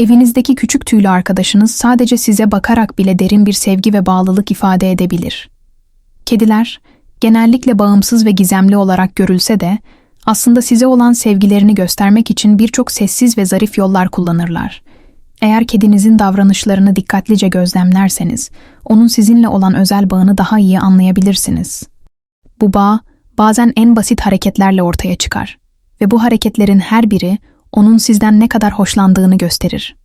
Evinizdeki küçük tüylü arkadaşınız sadece size bakarak bile derin bir sevgi ve bağlılık ifade edebilir. Kediler, genellikle bağımsız ve gizemli olarak görülse de, aslında size olan sevgilerini göstermek için birçok sessiz ve zarif yollar kullanırlar. Eğer kedinizin davranışlarını dikkatlice gözlemlerseniz, onun sizinle olan özel bağını daha iyi anlayabilirsiniz. Bu bağ, bazen en basit hareketlerle ortaya çıkar ve bu hareketlerin her biri onun sizden ne kadar hoşlandığını gösterir.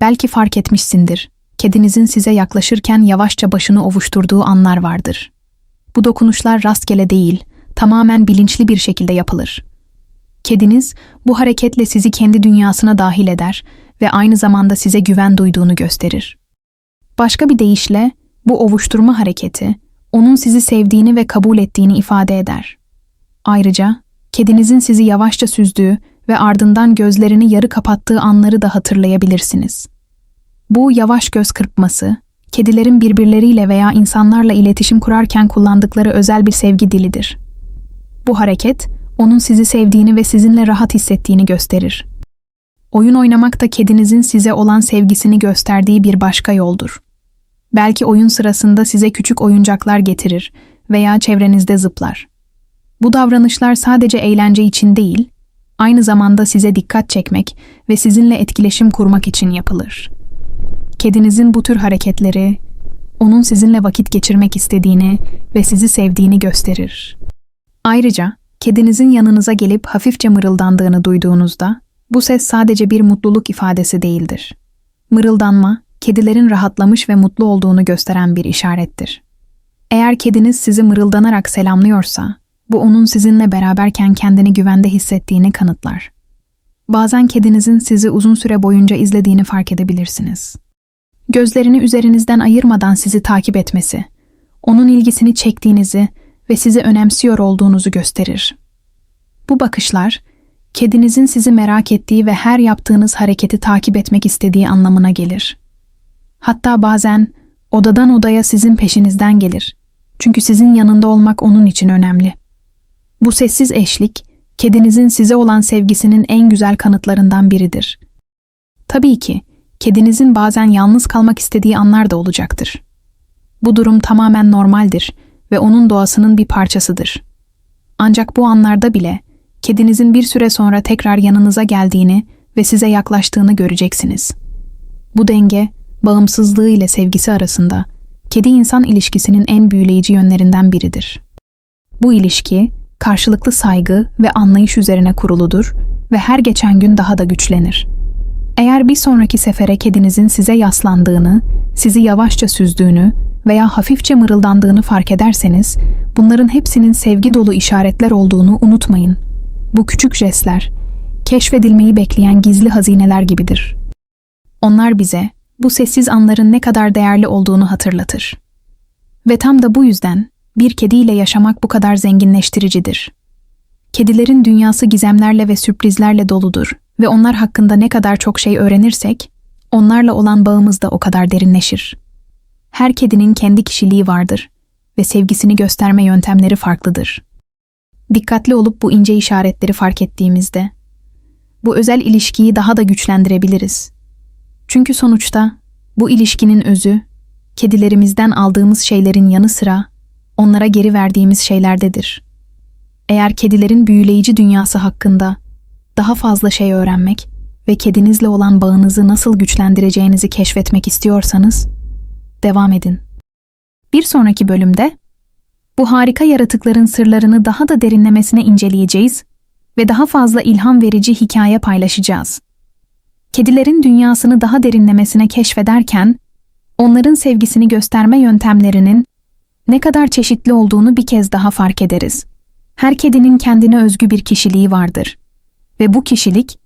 Belki fark etmişsindir, kedinizin size yaklaşırken yavaşça başını ovuşturduğu anlar vardır. Bu dokunuşlar rastgele değil, tamamen bilinçli bir şekilde yapılır. Kediniz bu hareketle sizi kendi dünyasına dahil eder ve aynı zamanda size güven duyduğunu gösterir. Başka bir deyişle bu ovuşturma hareketi onun sizi sevdiğini ve kabul ettiğini ifade eder. Ayrıca kedinizin sizi yavaşça süzdüğü ve ardından gözlerini yarı kapattığı anları da hatırlayabilirsiniz. Bu yavaş göz kırpması, kedilerin birbirleriyle veya insanlarla iletişim kurarken kullandıkları özel bir sevgi dilidir. Bu hareket, onun sizi sevdiğini ve sizinle rahat hissettiğini gösterir. Oyun oynamak da kedinizin size olan sevgisini gösterdiği bir başka yoldur. Belki oyun sırasında size küçük oyuncaklar getirir veya çevrenizde zıplar. Bu davranışlar sadece eğlence için değil, aynı zamanda size dikkat çekmek ve sizinle etkileşim kurmak için yapılır. Kedinizin bu tür hareketleri, onun sizinle vakit geçirmek istediğini ve sizi sevdiğini gösterir. Ayrıca, kedinizin yanınıza gelip hafifçe mırıldandığını duyduğunuzda, bu ses sadece bir mutluluk ifadesi değildir. Mırıldanma, kedilerin rahatlamış ve mutlu olduğunu gösteren bir işarettir. Eğer kediniz sizi mırıldanarak selamlıyorsa, bu onun sizinle beraberken kendini güvende hissettiğini kanıtlar. Bazen kedinizin sizi uzun süre boyunca izlediğini fark edebilirsiniz. Gözlerini üzerinizden ayırmadan sizi takip etmesi, onun ilgisini çektiğinizi ve sizi önemsiyor olduğunuzu gösterir. Bu bakışlar, kedinizin sizi merak ettiği ve her yaptığınız hareketi takip etmek istediği anlamına gelir. Hatta bazen odadan odaya sizin peşinizden gelir. Çünkü sizin yanında olmak onun için önemli. Bu sessiz eşlik, kedinizin size olan sevgisinin en güzel kanıtlarından biridir. Tabii ki, kedinizin bazen yalnız kalmak istediği anlar da olacaktır. Bu durum tamamen normaldir ve onun doğasının bir parçasıdır. Ancak bu anlarda bile kedinizin bir süre sonra tekrar yanınıza geldiğini ve size yaklaştığını göreceksiniz. Bu denge, bağımsızlığı ile sevgisi arasında kedi-insan ilişkisinin en büyüleyici yönlerinden biridir. Bu ilişki, karşılıklı saygı ve anlayış üzerine kuruludur ve her geçen gün daha da güçlenir. Eğer bir sonraki sefere kedinizin size yaslandığını, sizi yavaşça süzdüğünü veya hafifçe mırıldandığını fark ederseniz, bunların hepsinin sevgi dolu işaretler olduğunu unutmayın. Bu küçük jestler, keşfedilmeyi bekleyen gizli hazineler gibidir. Onlar bize bu sessiz anların ne kadar değerli olduğunu hatırlatır. Ve tam da bu yüzden bir kediyle yaşamak bu kadar zenginleştiricidir. Kedilerin dünyası gizemlerle ve sürprizlerle doludur ve onlar hakkında ne kadar çok şey öğrenirsek, onlarla olan bağımız da o kadar derinleşir. Her kedinin kendi kişiliği vardır ve sevgisini gösterme yöntemleri farklıdır. Dikkatli olup bu ince işaretleri fark ettiğimizde, bu özel ilişkiyi daha da güçlendirebiliriz. Çünkü sonuçta bu ilişkinin özü, kedilerimizden aldığımız şeylerin yanı sıra onlara geri verdiğimiz şeylerdedir. Eğer kedilerin büyüleyici dünyası hakkında daha fazla şey öğrenmek ve kedinizle olan bağınızı nasıl güçlendireceğinizi keşfetmek istiyorsanız, devam edin. Bir sonraki bölümde bu harika yaratıkların sırlarını daha da derinlemesine inceleyeceğiz ve daha fazla ilham verici hikaye paylaşacağız. Kedilerin dünyasını daha derinlemesine keşfederken, onların sevgisini gösterme yöntemlerinin ne kadar çeşitli olduğunu bir kez daha fark ederiz. Her kedinin kendine özgü bir kişiliği vardır ve bu kişilik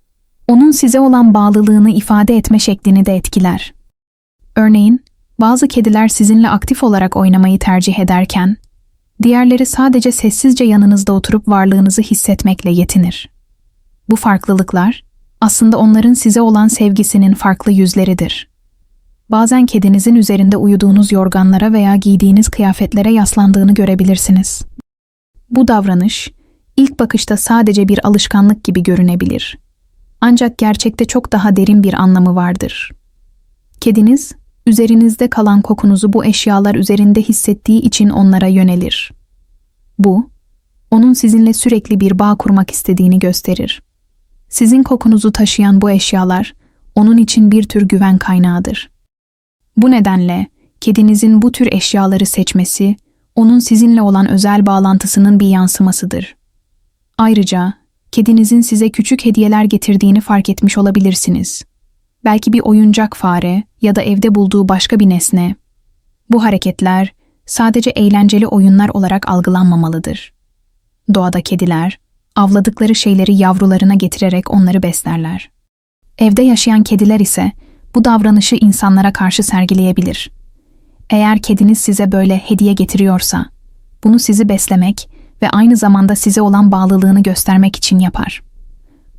onun size olan bağlılığını ifade etme şeklini de etkiler. Örneğin, bazı kediler sizinle aktif olarak oynamayı tercih ederken, diğerleri sadece sessizce yanınızda oturup varlığınızı hissetmekle yetinir. Bu farklılıklar aslında onların size olan sevgisinin farklı yüzleridir. Bazen kedinizin üzerinde uyuduğunuz yorganlara veya giydiğiniz kıyafetlere yaslandığını görebilirsiniz. Bu davranış ilk bakışta sadece bir alışkanlık gibi görünebilir. Ancak gerçekte çok daha derin bir anlamı vardır. Kediniz, üzerinizde kalan kokunuzu bu eşyalar üzerinde hissettiği için onlara yönelir. Bu, onun sizinle sürekli bir bağ kurmak istediğini gösterir. Sizin kokunuzu taşıyan bu eşyalar, onun için bir tür güven kaynağıdır. Bu nedenle, kedinizin bu tür eşyaları seçmesi, onun sizinle olan özel bağlantısının bir yansımasıdır. Ayrıca, kedinizin size küçük hediyeler getirdiğini fark etmiş olabilirsiniz. Belki bir oyuncak fare ya da evde bulduğu başka bir nesne. Bu hareketler sadece eğlenceli oyunlar olarak algılanmamalıdır. Doğada kediler, avladıkları şeyleri yavrularına getirerek onları beslerler. Evde yaşayan kediler ise bu davranışı insanlara karşı sergileyebilir. Eğer kediniz size böyle hediye getiriyorsa, bunu sizi beslemek ve aynı zamanda size olan bağlılığını göstermek için yapar.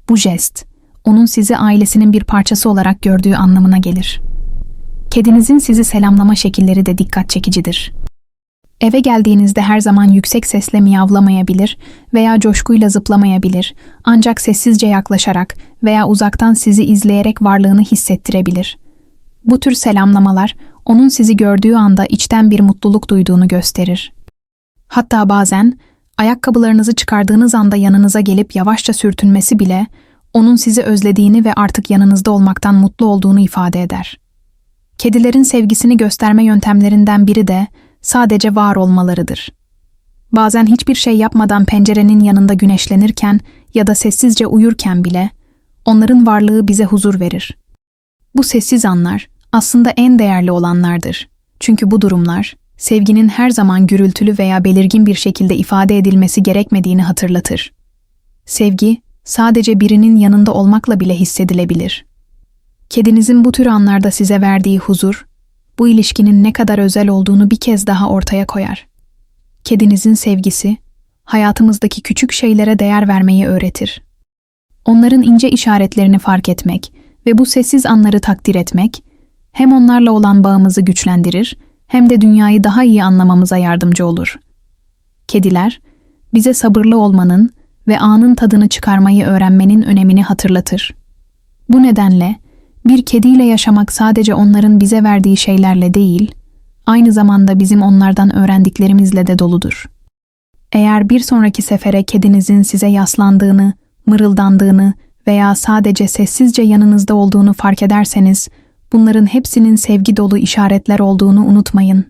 Bu jest, onun sizi ailesinin bir parçası olarak gördüğü anlamına gelir. Kedinizin sizi selamlama şekilleri de dikkat çekicidir. Eve geldiğinizde her zaman yüksek sesle miyavlamayabilir veya coşkuyla zıplamayabilir, ancak sessizce yaklaşarak veya uzaktan sizi izleyerek varlığını hissettirebilir. Bu tür selamlamalar, onun sizi gördüğü anda içten bir mutluluk duyduğunu gösterir. Hatta bazen, ayakkabılarınızı çıkardığınız anda yanınıza gelip yavaşça sürtünmesi bile, onun sizi özlediğini ve artık yanınızda olmaktan mutlu olduğunu ifade eder. Kedilerin sevgisini gösterme yöntemlerinden biri de, sadece var olmalarıdır. Bazen hiçbir şey yapmadan pencerenin yanında güneşlenirken ya da sessizce uyurken bile onların varlığı bize huzur verir. Bu sessiz anlar aslında en değerli olanlardır. Çünkü bu durumlar sevginin her zaman gürültülü veya belirgin bir şekilde ifade edilmesi gerekmediğini hatırlatır. Sevgi sadece birinin yanında olmakla bile hissedilebilir. Kedinizin bu tür anlarda size verdiği huzur bu ilişkinin ne kadar özel olduğunu bir kez daha ortaya koyar. Kedinizin sevgisi, hayatımızdaki küçük şeylere değer vermeyi öğretir. Onların ince işaretlerini fark etmek ve bu sessiz anları takdir etmek, hem onlarla olan bağımızı güçlendirir, hem de dünyayı daha iyi anlamamıza yardımcı olur. Kediler, bize sabırlı olmanın ve anın tadını çıkarmayı öğrenmenin önemini hatırlatır. Bu nedenle, bir kediyle yaşamak sadece onların bize verdiği şeylerle değil, aynı zamanda bizim onlardan öğrendiklerimizle de doludur. Eğer bir sonraki sefere kedinizin size yaslandığını, mırıldandığını veya sadece sessizce yanınızda olduğunu fark ederseniz, bunların hepsinin sevgi dolu işaretler olduğunu unutmayın.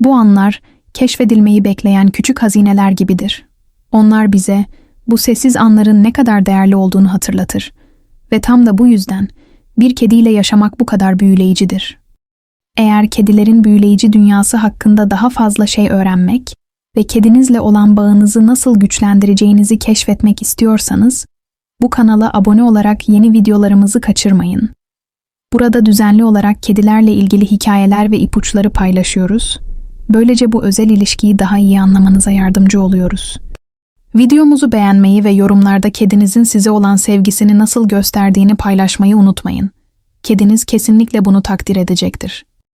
Bu anlar, keşfedilmeyi bekleyen küçük hazineler gibidir. Onlar bize, bu sessiz anların ne kadar değerli olduğunu hatırlatır. Ve tam da bu yüzden, bir kediyle yaşamak bu kadar büyüleyicidir. Eğer kedilerin büyüleyici dünyası hakkında daha fazla şey öğrenmek ve kedinizle olan bağınızı nasıl güçlendireceğinizi keşfetmek istiyorsanız, bu kanala abone olarak yeni videolarımızı kaçırmayın. Burada düzenli olarak kedilerle ilgili hikayeler ve ipuçları paylaşıyoruz. Böylece bu özel ilişkiyi daha iyi anlamanıza yardımcı oluyoruz. Videomuzu beğenmeyi ve yorumlarda kedinizin size olan sevgisini nasıl gösterdiğini paylaşmayı unutmayın. Kediniz kesinlikle bunu takdir edecektir.